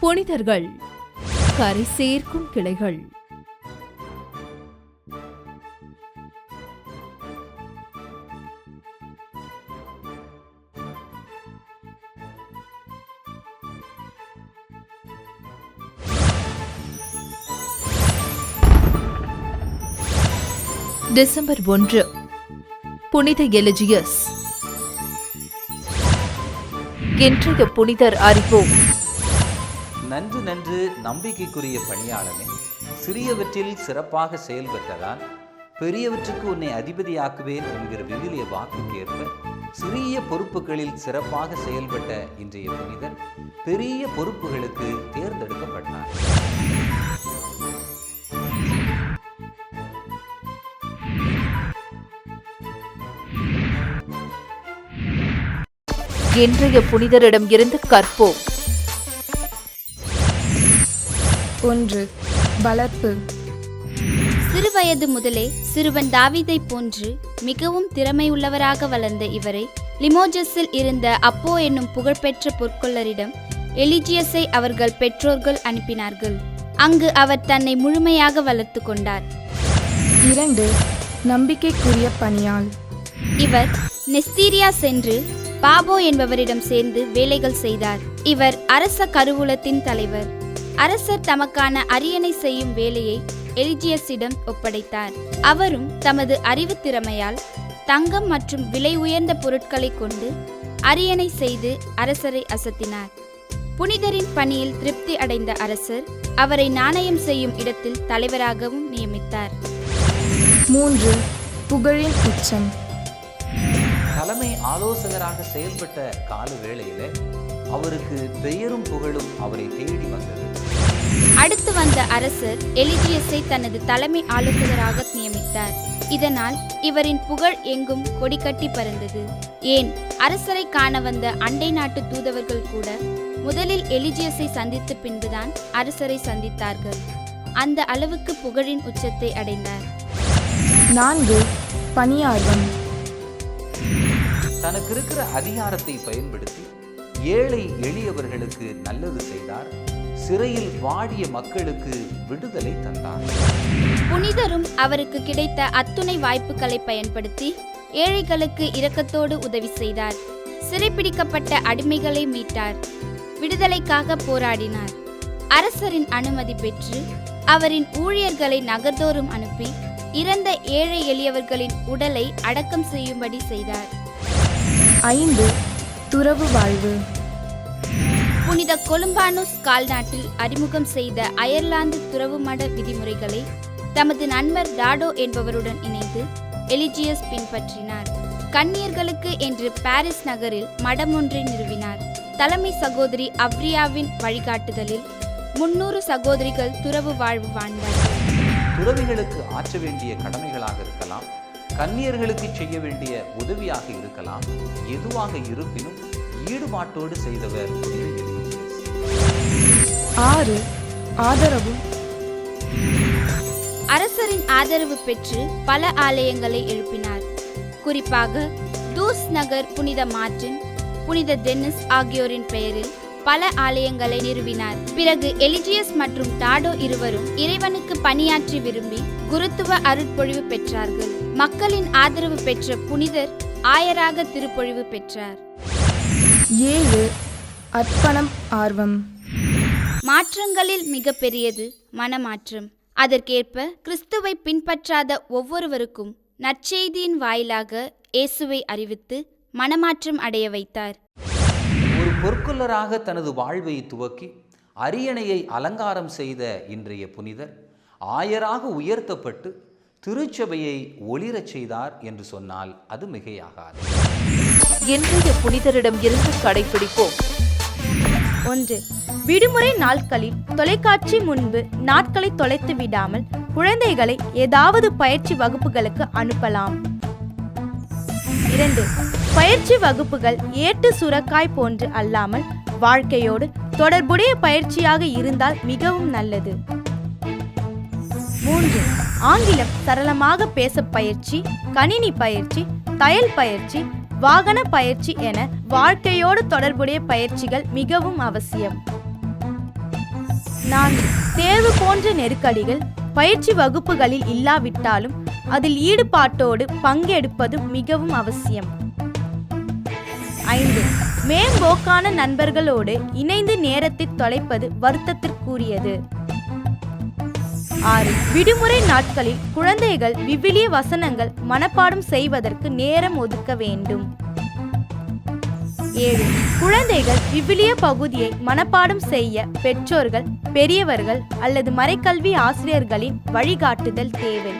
புனிதர்கள் கரை சேர்க்கும் கிளைகள். டிசம்பர் ஒன்று புனித எலிஜியஸ். இன்றைய புனிதர் அறிவோம். நன்று நன்று நம்பிக்கைக்குரிய பணியாளனே சிறியவற்றில் சிறப்பாக செயல்பட்டதால் பெரியவற்றுக்கு உன்னை அதிபதியாக்குவேன் என்கிற விவிலிய வாக்குக்கேற்ப சிறிய பொறுப்புகளில் சிறப்பாக செயல்பட்ட இன்றைய புனிதர் பெரிய பொறுப்புகளுக்கு தேர்ந்தெடுக்கப்பட்டார் இன்றைய புனிதரிடம் இருந்து கற்போம். ஒன்று வளர்ப்பு. சிறுவயது முதலே சிறுவன் தாவீதைப் போன்று மிகவும் திறமையுள்ளவராக வளர்ந்த இவரை லிமோஜஸில் இருந்த அப்போ என்னும் புகழ்பெற்ற பொற்கொள்ளரிடம் எலிஜியஸை அவர்கள் பெற்றோர்கள் அனுப்பினார்கள். அங்கு அவர் தன்னை முழுமையாக வளர்த்து கொண்டார். இரண்டு நம்பிக்கைக்குரிய பணியாள். இவர் நெஸ்தீரியா சென்று பாபோ என்பவரிடம் சேர்ந்து வேலைகள் செய்தார். இவர் அரச கருவூலத்தின் தலைவர். அரசர் தமக்கான அரியணை செய்யும் வேலையை எலிஜியஸிடம் ஒப்படைத்தார். அவரும் தமது அறிவு திறமையால் தங்கம் மற்றும் விலை உயர்ந்த பொருட்களை கொண்டு அரியணை செய்து அரசரை அசத்தினார். புனிதரின் பணியில் திருப்தி அடைந்த அரசர் அவரை நாணயம் செய்யும் இடத்தில் தலைவராகவும் நியமித்தார். மூன்று புகழின் உச்சம். தலைமை ஆலோசகராக செயல்பட்ட கால வேளையில அவருக்கு பெயரும் புகழும் அவரை தேடி வந்தது. அடுத்து வந்த அரசர் எலிஜியஸை தனது தலைமை ஆலோசகராக நியமித்தார். இதனால் இவரின் புகழ் எங்கும் கொடிகட்டி பறந்தது. ஏன்? அரசரை காண வந்த அண்டை நாட்டு தூதவர்கள் கூட முதலில் எலிஜியஸை சந்தித்த பின்புதான் அரசரை சந்தித்தார்கள். அந்த அளவுக்கு புகழின் உச்சத்தை அடைந்தார். நான்கு பணியார்வம் தனக்கு இருக்கிற அதிகாரத்தை பயன்படுத்தி ஏழை எளியவர்களுக்கு நல்லது செய்தார். சிறையில் வாடிய மக்களுக்கு விடுதலை தந்தார் புனிதரும் அவருக்கு கிடைத்த அத்துணை வாய்ப்புகளை பயன்படுத்தி ஏழைகளுக்கு இரக்கத்தோடு உதவி செய்தார். சிறைப்பிடிக்கப்பட்ட அடிமைகளை மீட்டார். விடுதலைக்காக போராடினார். அரசரின் அனுமதி பெற்று அவரின் ஊழியர்களை நகர்தோறும் அனுப்பி இறந்த ஏழை எளியவர்களின் உடலை அடக்கம் செய்யும்படி செய்தார். ஐந்து துறவு வாழ்வு. புனித கொலும்பானோஸ் கால்நாட்டில் அறிமுகம் செய்த அயர்லாந்து துறவு மட விதிமுறைகளை தமது நண்பர் டாடோ என்பவருடன் இணைந்து எலிஜியஸ் பின்பற்றினார். கன்னியர்களுக்கு என்று பாரிஸ் நகரில் மடம் ஒன்றை நிறுவினார். தலைமை சகோதரி அவ்ரியாவின் வழிகாட்டுதலில் முன்னூறு சகோதரிகள் துறவு வாழ்வு வாழ்ந்தார். துறவிகளுக்கு ஆற்ற வேண்டிய கடமைகளாக இருக்கலாம் கன்னியர்களுக்கு செய்ய வேண்டிய உதவியாக இருக்கலாம் எதுவாக இருப்பினும் ஈடுபாட்டோடு செய்தவர் ஆறு ஆதரவும். அரசரின் ஆதரவு பெற்று பல ஆலயங்களை எழுப்பினார். குறிப்பாக தூஸ் நகர் புனித மார்டின் புனித டென்னிஸ் ஆகியோரின் பெயரில் பல ஆலயங்களை நிறுவினார். பிறகு எலிஜியஸ் மற்றும் டாடோ இருவரும் இறைவனுக்கு பணியாற்றி விரும்பி குருத்துவ அருட்பொழிவு பெற்றார்கள். மக்களின் ஆதரவு பெற்ற புனிதர் ஆயராக திருப்பொழிவு பெற்றார். ஏழு அர்ப்பணம் ஆர்வம். மாற்றங்களில் மிக பெரியது மனமாற்றம். அதற்கேற்ப கிறிஸ்துவை பின்பற்றாத ஒவ்வொருவருக்கும் நற்செய்தியின் வாயிலாக இயேசுவை அறிவித்து மனமாற்றம் அடைய வைத்தார். ஒரு பொற்கொல்லராக தனது வாழ்வை துவக்கி அரியணையை அலங்காரம் செய்த இன்றைய புனிதர் ஆயராக உயர்த்தப்பட்டு திருச்சபையை ஒளிரச் செய்தார் என்று சொன்னால் அது மிகையாகாது. இன்றைய புனிதரிடம் இருந்து கடைபிடிப்போம் ஒன்று விடுமுறை நாட்களில் தொலைக்காட்சி முன்பு நாட்களை தொலைத்து விடாமல் குழந்தைகளை ஏதாவது பயிற்சி வகுப்புகளுக்கு அனுப்பலாம். இரண்டு பயிற்சி வகுப்புகள் ஏட்டு சுரக்காய் போன்று அல்லாமல் வாழ்க்கையோடு தொடர்புடைய பயிற்சியாக இருந்தால் மிகவும் நல்லது. மூன்று ஆங்கிலம் சரளமாக பேச பயிற்சி கணினி பயிற்சி தையல் பயிற்சி வாகன பயிற்சி என வாழ்க்கையோடு தொடர்புடைய பயிற்சிகள் மிகவும் அவசியம். நான் தேர்வு போன்ற நெருக்கடிகள் பயிற்சி வகுப்புகளில் இல்லாவிட்டாலும் அதில் ஈடுபாட்டோடு பங்கெடுப்பது மிகவும் அவசியம். ஐந்து. மேம்போக்கான நண்பர்களோடு இணைந்து நேரத்தை தொலைப்பது வருத்தத்திற்குரியது. ஆறு. விடுமுறை நாட்களில் குழந்தைகள் விவிலிய வசனங்கள் மனப்பாடம் செய்வதற்கு நேரம் ஒதுக்க வேண்டும். ஏழு. குழந்தைகள் விவிலிய பகுதியை மனப்பாடம் செய்ய பெற்றோர்கள் பெரியவர்கள் அல்லது மறைக்கல்வி ஆசிரியர்களின் வழிகாட்டுதல் தேவை.